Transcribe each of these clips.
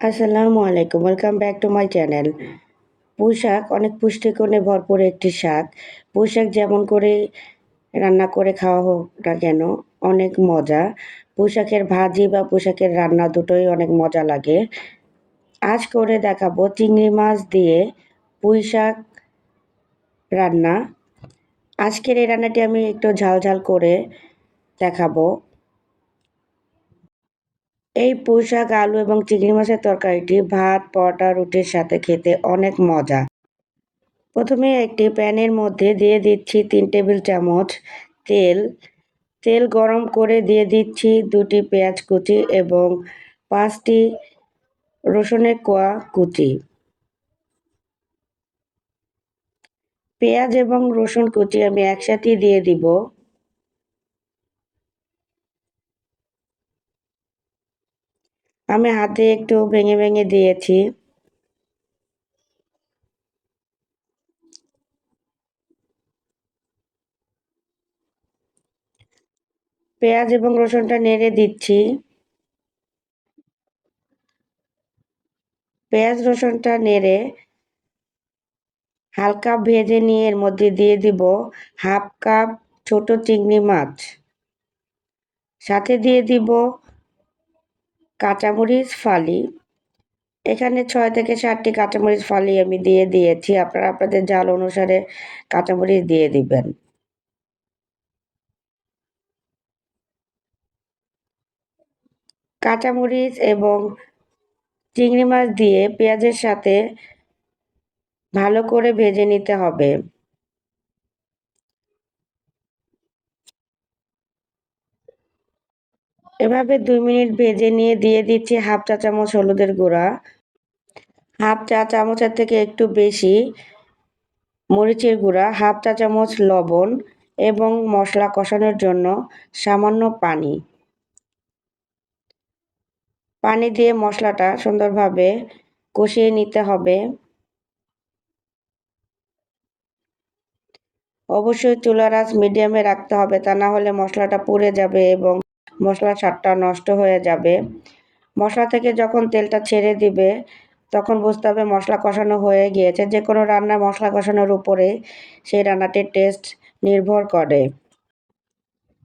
আসসালামু আলাইকুম welcome back to my channel পুঁই শাক অনেক পুষ্টিগুণে ভরপুর একটি শাক। পুঁই শাক যেমন করে রান্না করে খাওয়া হোক না কেন, অনেক মজা। পুঁই শাকের ভাজি বা পুঁই শাকের রান্না দুটোই অনেক মজা লাগে। আজ করে দেখাবো চিংড়ি মাছ দিয়ে পুঁই শাক রান্না। আজকের এই রান্নাটি আমি একটু ঝাল ঝাল করে দেখাবো। এই পুঁই শাক আলু এবং চিংড়ি মাছের তরকারিটি ভাত, পরোটা, রুটির সাথে খেতে অনেক মজা। প্রথমে একটি প্যানের মধ্যে দিয়ে দিচ্ছি তিন টেবিল চামচ তেল। তেল গরম করে দিয়ে দিচ্ছি দুটি পেঁয়াজ কুচি এবং পাঁচটি রসুনের কোয়া কুচি। পেঁয়াজ এবং রসুন কুচি আমি একসাথে দিয়ে দিব। আমি হাতে একটু ভেঙে ভেঙে দিয়েছি। পেঁয়াজ এবং রসুনটা নেড়ে দিচ্ছি। পেঁয়াজ, রসুনটা নেড়ে হালকা ভেজে নিয়ে এর মধ্যে দিয়ে দিব হাফ কাপ ছোট চিংড়ি মাছ। সাথে দিয়ে দিব কাঁচামরিচ, ফালি। এখানে ছয় থেকে সাতটি কাঁচামরিচ, ফালি আমি দিয়ে দিয়েছি। আপনারা আপনাদের জাল অনুসারে কাঁচামরিচ দিয়ে দিবেন। কাঁচামরিচ এবং চিংড়ি মাছ দিয়ে পেঁয়াজের সাথে ভালো করে ভেজে নিতে হবে। এভাবে দুই মিনিট ভেজে নিয়ে দিয়ে দিচ্ছি হাফ চা চামচ হলুদের গুঁড়া। হাফ চা চামচের থেকে একটু বেশি মরিচের গুঁড়া, হাফ চা চামচ লবণ এবং মশলা কষানোর জন্য সামান্য পানি। পানি দিয়ে মশলাটা সুন্দরভাবে কষিয়ে নিতে হবে। অবশ্যই চুলার আঁচ মিডিয়ামে রাখতে হবে, তা না হলে মশলাটা পুড়ে যাবে এবং মশলার স্বাদটা নষ্ট হয়ে যাবে। মশলা থেকে যখন তেলটা ছেড়ে দিবে, তখন বুঝতে হবে মশলা কষানো হয়ে গিয়েছে। যে কোনো রান্না মশলা কষানোর উপরে সেই রান্নাটির টেস্ট নির্ভর করে।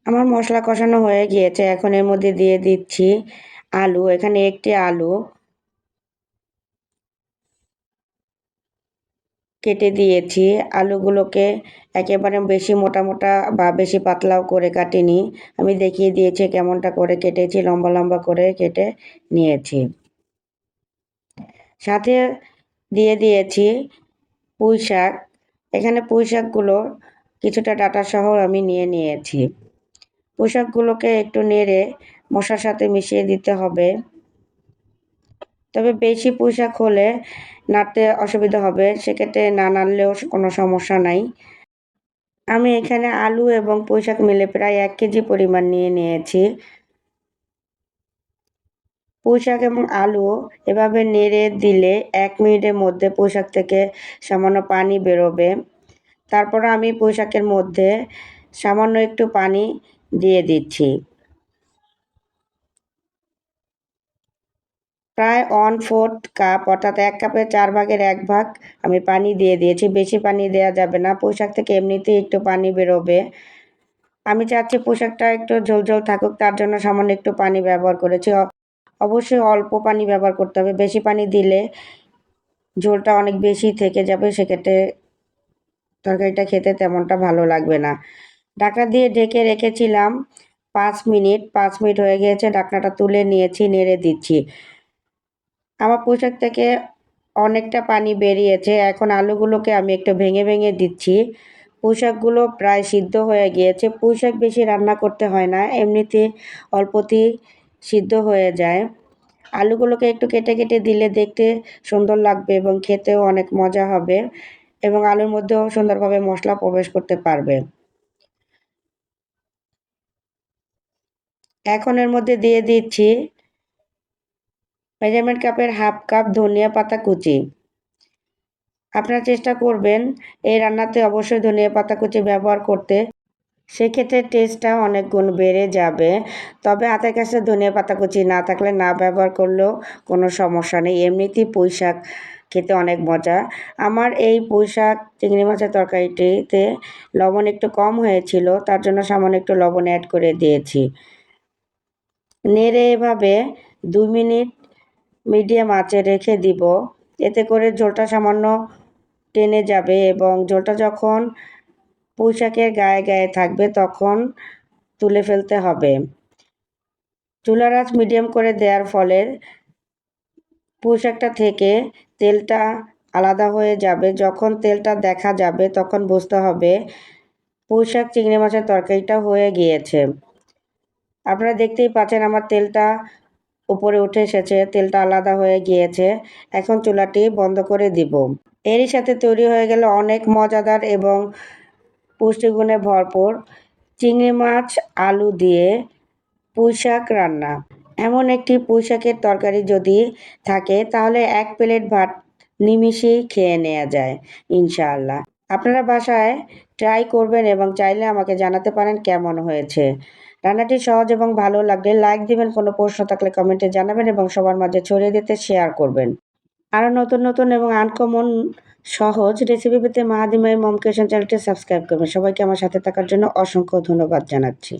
আমার মশলা কষানো হয়ে গিয়েছে। এখন এর মধ্যে দিয়ে দিচ্ছি আলু। এখানে একটি আলু কেটে দিয়েছি। আলুগুলোকে একেবারে বেশি মোটা মোটা বা বেশি পাতলাও করে কাটিনি। আমি দেখিয়ে দিয়েছি কেমনটা করে কেটেছি, লম্বা লম্বা করে কেটে নিয়েছি। সাথে দিয়ে দিয়েছি পুঁই শাক। এখানে পুঁই শাকগুলো কিছুটা ডাটা সহ আমি নিয়ে নিয়েছি। পুঁই শাকগুলোকে একটু নেড়ে মশার সাথে মিশিয়ে দিতে হবে। তবে বেশি পুঁই শাক হলে নাড়তে অসুবিধা হবে, সেক্ষেত্রে না নাড়লেও কোনো সমস্যা নাই। আমি এখানে আলু এবং পুঁই শাক মিলে প্রায় এক কেজি পরিমাণ নিয়ে নিয়েছি। পুঁই শাক এবং আলু এভাবে নেড়ে দিলে এক মিনিটের মধ্যে পুঁই শাক থেকে সামান্য পানি বেরোবে। তারপর আমি পুঁই শাকের মধ্যে সামান্য একটু পানি দিয়ে দিচ্ছি। প্রায় ওয়ান ফোর্থ কাপ, অর্থাৎ এক কাপের চার ভাগের এক ভাগ আমি পানি দিয়ে দিয়েছি। বেশি পানি দেওয়া যাবে না, পোশাক থেকে এমনিতেই একটু পানি বেরোবে। আমি চাচ্ছি পোশাকটা একটু ঝোলঝোল থাকুক, তার জন্য সামান্য একটু পানি ব্যবহার করেছি। অবশ্যই অল্প পানি ব্যবহার করতে হবে। বেশি পানি দিলে ঝোলটা অনেক বেশি থেকে যাবে, সেক্ষেত্রে তরকারিটা খেতে তেমনটা ভালো লাগবে না। ঢাকনা দিয়ে ঢেকে রেখেছিলাম পাঁচ মিনিট পাঁচ মিনিট হয়ে গিয়েছে। ঢাকনাটা তুলে নিয়েছি, নেড়ে দিচ্ছি। আমার পোশাক থেকে অনেকটা পানি বেরিয়েছে। এখন আলুগুলোকে আমি একটু ভেঙে ভেঙে দিচ্ছি। পোশাকগুলো প্রায় সিদ্ধ হয়ে গিয়েছে। পোশাক বেশি রান্না করতে হয় না, এমনিতে অল্পতেই সিদ্ধ হয়ে যায়। আলুগুলোকে একটু কেটে কেটে দিলে দেখতে সুন্দর লাগবে এবং খেতেও অনেক মজা হবে এবং আলুর মধ্যেও সুন্দরভাবে মশলা প্রবেশ করতে পারবে। এখন এর মধ্যে দিয়ে দিচ্ছি মেজারমেন্ট কাপের হাফ কাপ ধনিয়া পাতা কুচি। আপনারা চেষ্টা করবেন এই রান্নাতে অবশ্যই ধনিয়া পাতা কুচি ব্যবহার করতে। সেক্ষেত্রে টেস্টটা অনেক গুণ বেড়ে যাবে। তবে হাতের কাছে ধনিয়া পাতা কুচি না থাকলে না ব্যবহার করলেও কোনো সমস্যা নেই। এমনিতেই পুঁই শাক খেতে অনেক মজা। আমার এই পুঁই শাক চিংড়ি মাছের তরকারিটিতে লবণ একটু কম হয়েছিল, তার জন্য সামান্য একটু লবণ অ্যাড করে দিয়েছি। নেড়ে এভাবে দুই মিনিট মিডিয়াম আঁচে রেখে দিব। এতে করে ঝোলটা সামান্য টেনে যাবে এবং ঝোলটা যখন পুঁইশাকের গায়ে গায়ে থাকবে তখন তুলে ফেলতে হবে। চুলার আঁচ মিডিয়াম করে দেওয়ার ফলে পুঁইশাকটা থেকে তেলটা আলাদা হয়ে যাবে। যখন তেলটা দেখা যাবে তখন বুঝতে হবে পুঁইশাক চিংড়ি মাছের তরকারিটা হয়ে গিয়েছে। আপনারা দেখতেই পাচ্ছেন আমার তেলটা উপরে উঠে এসেছে, তেলটা আলাদা হয়ে গিয়েছে, এখন চুলাটি বন্ধ করে দিব। এরই সাথে তৈরি হয়ে গেল অনেক মজাদার এবং পুষ্টিগুণে ভরপুর চিংড়ি মাছ, আলু দিয়ে পুঁই শাক রান্না। এমন একটি পুঁই শাকের তরকারি যদি থাকে, তাহলে এক প্লেট ভাত নিমিষেই খেয়ে নেওয়া যায়, ইনশাআল্লাহ। আপনারা বাসায় ট্রাই করবেন এবং চাইলে আমাকে জানাতে পারেন কেমন হয়েছে। রান্নাটি সহজ এবং ভালো লাগলে লাইক দিবেন, কোনো প্রশ্ন থাকলে কমেন্টে জানাবেন এবং সবার মাঝে ছড়িয়ে দিতে শেয়ার করবেন। আরও নতুন নতুন এবং আনকমন সহজ রেসিপি পেতে মাহাদিমাই মম চ্যানেলটি সাবস্ক্রাইব করবেন। সবাইকে আমার সাথে থাকার জন্য অসংখ্য ধন্যবাদ জানাচ্ছি।